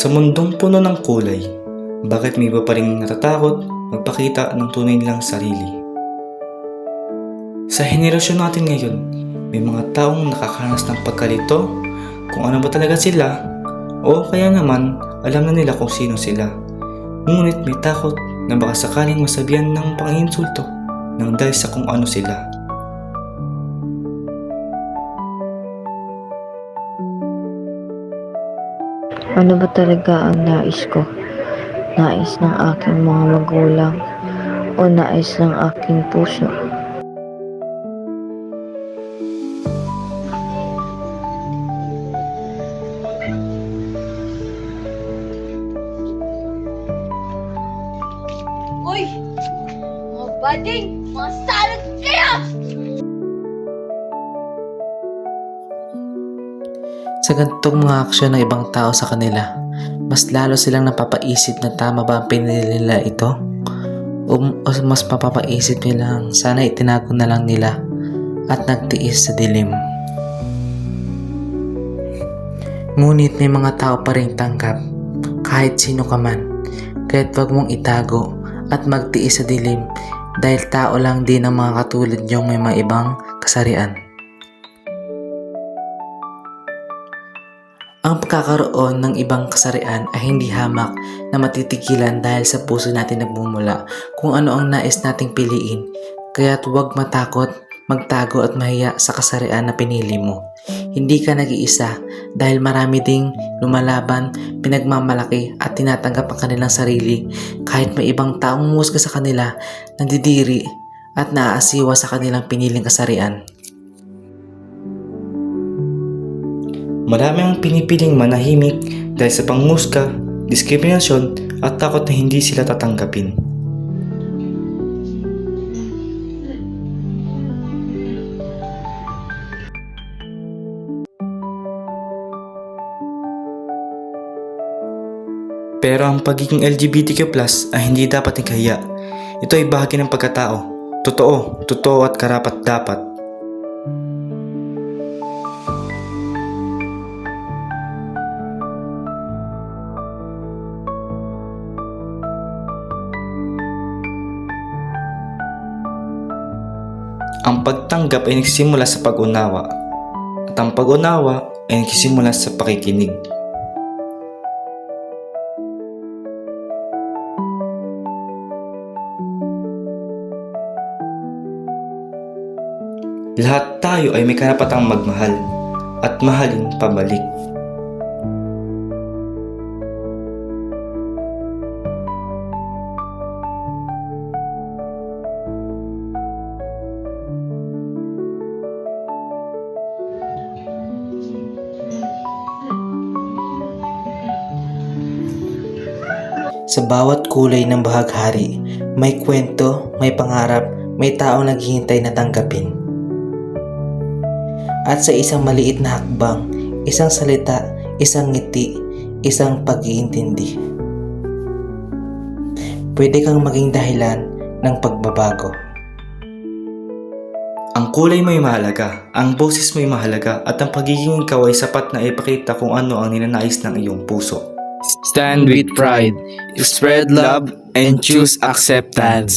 Sa mundong puno ng kulay, bakit may iba pa rin natatakot magpakita ng tunay nilang sarili? Sa henerasyon natin ngayon, may mga taong nakakaranas ng pagkalito kung ano ba talaga sila o kaya naman alam na nila kung sino sila. Ngunit may takot na baka sakaling masabihan ng panginsulto ng dahil sa kung ano sila. Ano ba talaga ang nais ko? Nais ng aking mga magulang o nais ng aking puso? Uy! Mga bading! Mga salad kayo! Sa ganitong mga aksyon ng ibang tao sa kanila, mas lalo silang napapaisip na tama ba ang pinili nila ito? O, o mas mapapaisip nilang sana itinago na lang nila at nagtiis sa dilim. Ngunit may mga tao pa rin tanggap kahit sino ka man. Kaya't wag mong itago at magtiis sa dilim dahil tao lang din ang mga katulad niyong may mga ibang kasarian. Ang pagkakaroon ng ibang kasarian ay hindi hamak na matitigilan dahil sa puso natin nagmumula kung ano ang nais nating piliin. Kaya't huwag matakot, magtago at mahiya sa kasarian na pinili mo. Hindi ka nag-iisa dahil marami ding lumalaban, pinagmamalaki at tinatanggap ang kanilang sarili kahit may ibang taong musga sa kanila, nandidiri at naaasiwa sa kanilang piniling kasarian. Marami ang pinipiling manahimik dahil sa pangmusga, diskriminasyon at takot na hindi sila tatanggapin. Pero ang pagiging LGBTQ+, ay hindi dapat ikahiya. Ito ay bahagi ng pagkatao. Totoo, totoo at karapat dapat. Ang pagtanggap ay nagsisimula sa pag-unawa at ang pag-unawa ay nagsisimula sa pakikinig. Lahat tayo ay may karapatang magmahal at mahalin pabalik. Sa bawat kulay ng bahaghari, may kwento, may pangarap, may taong naghihintay na tanggapin. At sa isang maliit na hakbang, isang salita, isang ngiti, isang pag-iintindi. Pwede kang maging dahilan ng pagbabago. Ang kulay mo'y mahalaga, ang boses mo'y mahalaga at ang pagiging ikaw ay sapat na ipakita kung ano ang ninanais ng iyong puso. Stand with pride, spread love, and choose acceptance.